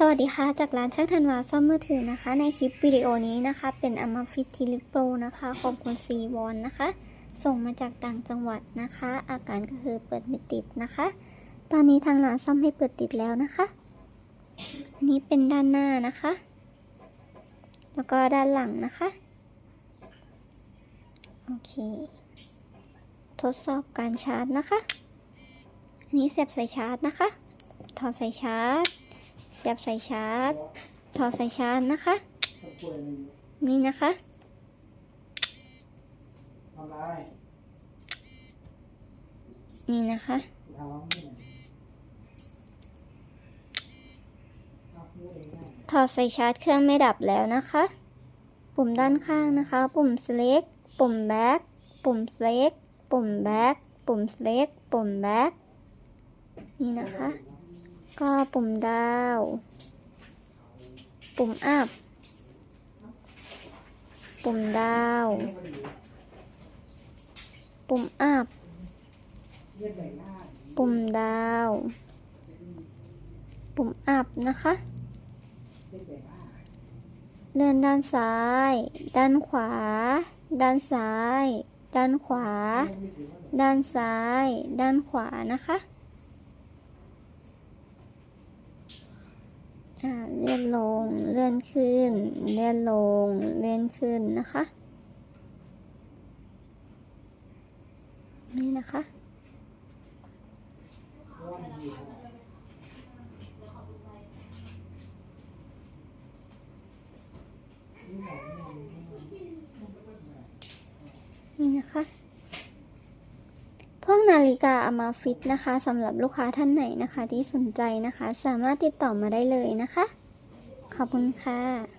สวัสดีค่ะ จากร้านช่างธันวาซ่อมมือถือนะคะ ในคลิปวิดีโอนี้นะคะ เป็น a m a f i t t i l i Pro นะคะของคุณซีวอนนะคะ ส่งมาจากต่างจังหวัดนะคะ อาการก็คือเปิดไม่ติดนะคะ ตอนนี้ทางร้านซ่อมให้เปิดติดแล้วนะคะ อันนี้เป็นด้านหน้านะคะ แล้วก็ด้านหลังนะคะโอเค ทดสอบการชาร์จนะคะอันนี้เสียบสายชาร์จนะคะ ถอดสายชาร์จ เสียบสายชาร์จถอดสายชาร์จนะคะ นี่นะคะทำไรนี่นะคะทำไม่ได้เอาพูดเองได้ถอดสายชาร์จเครื่องไม่ดับแล้วนะคะ ปุ่มด้านข้างนะคะ ปุ่ม select ปุ่ม back ปุ่ม select ปุ่ม back ปุ่ม select ปุ่ม back นี่นะคะ ก็ปุ่มดาว ปุ่ม up ปุ่มดาว ปุ่ม up เรียกใบปุ่มดาว ปุ่ม up นะคะเรียกใบหน้าเลื่อนด้านซ้าย ด้านขวา ด้านซ้าย ด้านขวา ด้านซ้าย ด้านขวานะคะ อ่า เลื่อนลง เลื่อนขึ้น เลื่อนลง เลื่อนขึ้นนะคะ นี่นะคะ นี่นะคะ นาฬิกาอามาฟิตนะคะสำหรับลูกค้าท่านไหนนะคะที่สนใจนะคะ สามารถติดต่อมาได้เลยนะคะ ขอบคุณค่ะ